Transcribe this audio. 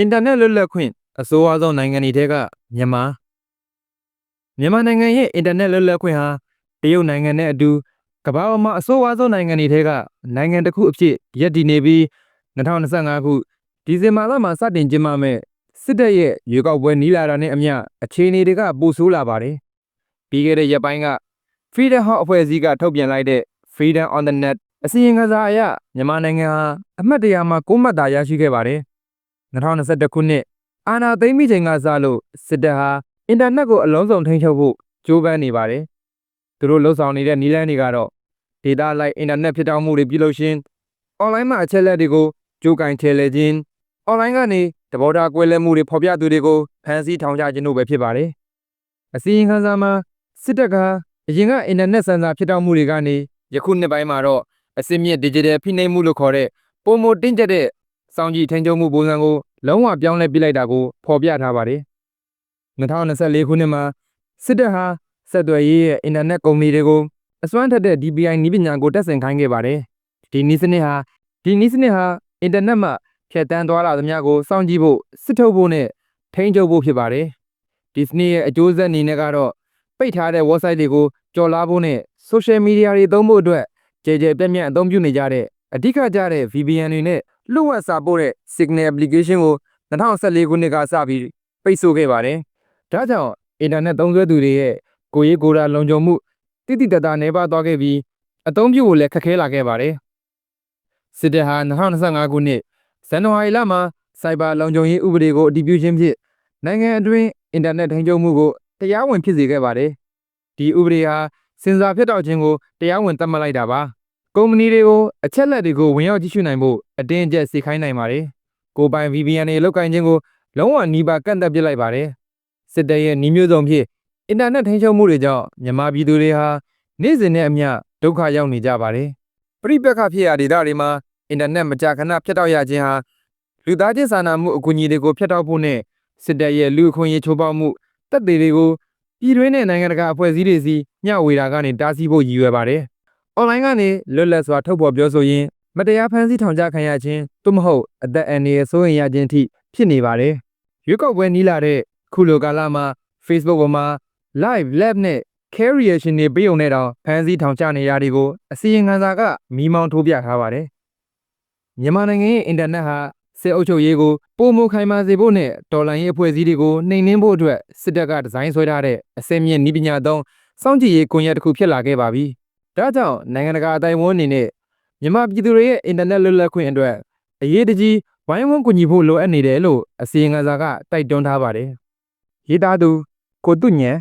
အင်တာနက်လွတ်လပ်ခွင့်အဆိုးအဆုံးနိုင်ငံတွေထဲကမြန်မာမြန်မာနိုင်ငံရဲ့အင်တာနက်လွတ်လပ်ခွင့်ဟာတရုတ်နိုင်ငံနဲ့အတူကမ္ဘာပေါ်မှာအဆိုးအဆုံးနိုင်ငံတွေထဲကနိုင်ငံတစ်ခုအဖြစ်ရပ်တည်နေပြီး2025ခုဒီဇင်ဘာလမှာစတင်ကျင်းပမဲ့စစ်တပ်ရဲ့ရွေးကောက်ပွဲနီးလာတာနဲ့အမျှအခြေအနေတွေကပိုဆိုးလာပါတယ်ပြီးခဲ့တဲ့ရက်ပိုင်းက Freedom House အဖွဲ့အစည်းကထုတ်ပြန်လိုက်တဲ့ Freedom on the Net အစီရင်ခံစာအရမြန်မာနိုင်ငံဟာအမှတ်တရမှာ9မှတ်သာရရှိခဲ့ပါတယ် 2021ခုနှစ်အာဏာသိမ်းပြီးချိန်ကစလို့စစ်တပ်ဟာအင်တာနက်ကိုအလုံးစုံထိန်းချုပ်ဖို့ကြိုးပမ်းနေပါတယ်။သူတို့လှုပ်ဆောင်နေတဲ့နည်းလမ်းတွေကတော့ဒေတာလိုက်အင်တာနက်ဖြစ်တောက်မှုတွေပြုလုပ်ခြင်းအွန်လိုင်းမှာအချက်လက်တွေကိုကြိုးကင်ချဲလဲခြင်းအွန်လိုင်းကနေတဘောတာကွဲလဲမှုတွေဖော်ပြသူတွေကိုဖမ်းဆီးထောင်ချခြင်းတို့ပဲဖြစ်ပါတယ်။အစီရင်ခံစာမှာစစ်တပ်ကအရင်ကအင်တာနက်ဆန်ဆာဖြစ်တောက်မှုတွေကနေယခုနှစ်ပိုင်းမှာတော့အစစ်မြစ် digital ဖိနှိပ်မှုလို့ခေါ်တဲ့ပုံမတင်းကျပ်တဲ့စောင့်ကြည့်ထိန်းချုပ်မှုပုံစံကို လုံးဝပြောင်းလဲပြလိုက်တာကိုဖော်ပြထားပါတယ်။2024ခုနှစ်မှာစစ်တပ်ဟာဆက်သွယ်ရေးရဲ့အင်တာနက်ကုမ္ပဏီတွေကိုအစွမ်းထက်တဲ့ DPI နည်းပညာကိုတက်ဆင်ခိုင်းခဲ့ပါတယ်။ဒီနည်းစနစ်ဟာဒီနည်းစနစ်ဟာအင်တာနက်မှာဖြတ်တန်းသွားလာသမျှကိုစောင့်ကြည့်ဖို့စစ်ထုတ်ဖို့နဲ့ထိန်းချုပ်ဖို့ဖြစ်ပါတယ်။ဒီစနစ်ရဲ့အကျိုးဆက်အနေနဲ့ကတော့ပိတ်ထားတဲ့ website တွေကိုကြော်လာဖို့နဲ့ social media တွေသုံးဖို့အတွက်ကြဲကြဲပြန့်ပြန့်အသုံးပြုနေကြတဲ့ အဓိကကျတဲ့ VPN တွေနဲ့လျှို့ဝှက်စာပို့တဲ့ Signal application ကို2014ခုနှစ်ကစပြီးပိတ်ဆို့ခဲ့ပါတယ်။ဒါကြောင့်အင်တာနက်သုံးစွဲသူတွေရဲ့ကိုယ်ရေးကိုယ်တာလုံခြုံမှုတိတိတတ်တာနေပါသွားခဲ့ပြီးအသုံးပြုဖို့လည်းခက်ခဲလာခဲ့ပါတယ်။စစ်တပ်ဟာ2025ခုနှစ်ဇန်နဝါရီလမှာစိုက်ဘာလုံခြုံရေးဥပဒေကိုအတည်ပြုခြင်းဖြင့်နိုင်ငံအတွင်းအင်တာနက်ထိန်းချုပ်မှုကိုတရားဝင်ဖြစ်စေခဲ့ပါတယ်။ဒီဥပဒေဟာစင်စာဖြတ်တောက်ခြင်းကိုတရားဝင်သတ်မှတ်လိုက်တာပါ။ ကုမ္ပဏီတွေကိုအချက်လက်တွေကိုဝင်ရောက်ကြည့်ရှုနိုင်ဖို့အတင်းအကျပ်စေခိုင်းနိုင်ပါတယ်။ကိုယ်ပိုင် VPN တွေလောက်ကင်ခြင်းကိုလုံးဝနီးပါးကန့်သတ်ပစ်လိုက်ပါတယ်။စစ်တပ်ရဲ့နှီးမျိုးစုံဖြင့်အင်တာနက်ထိန်းချုပ်မှုတွေကြောင့်မြန်မာပြည်သူတွေဟာနေ့စဉ်နဲ့အမျှဒုက္ခရောက်နေကြပါတယ်။ပြိပက္ခဖြစ်ရာဒေသတွေမှာအင်တာနက်မကြာခဏဖြတ်တောက်ရခြင်းဟာလူသားချင်းစာနာမှုအကူအညီတွေကိုဖြတ်တောက်ဖို့နဲ့စစ်တပ်ရဲ့လူအခွင့်အရေးချိုးဖောက်မှုတပ်တွေတွေကိုပြည်တွင်းနဲ့နိုင်ငံတကာအဖွဲ့အစည်းတွေစီမျှဝေတာကနေတားဆီးဖို့ရည်ရွယ်ပါတယ်။ online ကနေလွတ်လပ်စွာထုတ်ဖော်ပြောဆိုရင်းမတရားဖန်ဆီးထောင်ချခံရခြင်းသို့မဟုတ်အသက်အန္တရာယ်စိုးရိမ်ရခြင်းအထိဖြစ်နေပါတယ်။ရွေးကောက်ပွဲနီးလာတဲ့ခုလိုကာလမှာ Facebook ပေါ်မှာ live lab နဲ့ care reaction တွေပေးုံနဲ့တောင်ဖန်ဆီးထောင်ချနေရတဲ့ကိုအစီရင်ခံစာကမီးမောင်းထိုးပြထားပါတယ်။မြန်မာနိုင်ငံရဲ့အင်တာနက်ဟာစစ်အုပ်ချုပ်ရေးကိုပုံမခိုင်မာစေဖို့နဲ့တော်လှန်ရေးအဖွဲ့အစည်းတွေကိုနှိမ်နင်းဖို့အတွက်စစ်တပ်ကဒီဇိုင်းဆွဲထားတဲ့အစင်းမြင့်နည်းပညာသုံးစောင့်ကြည့်ရေးကွန်ရက်တစ်ခုဖြစ်လာခဲ့ပါပြီ။ ဒါကြောင့်နိုင်ငံတကာအတိုင်းအဝန်အနေနဲ့မြန်မာပြည်သူတွေရဲ့အင်တာနက်လွတ်လပ်ခွင့်အတွက်အရေးတကြီးဝိုင်းဝန်းကူညီဖို့လိုအပ်နေတယ်လို့အစီရင်ခံစာကတိုက်တွန်းထားပါတယ်။ရေးသားသူကိုတုညံ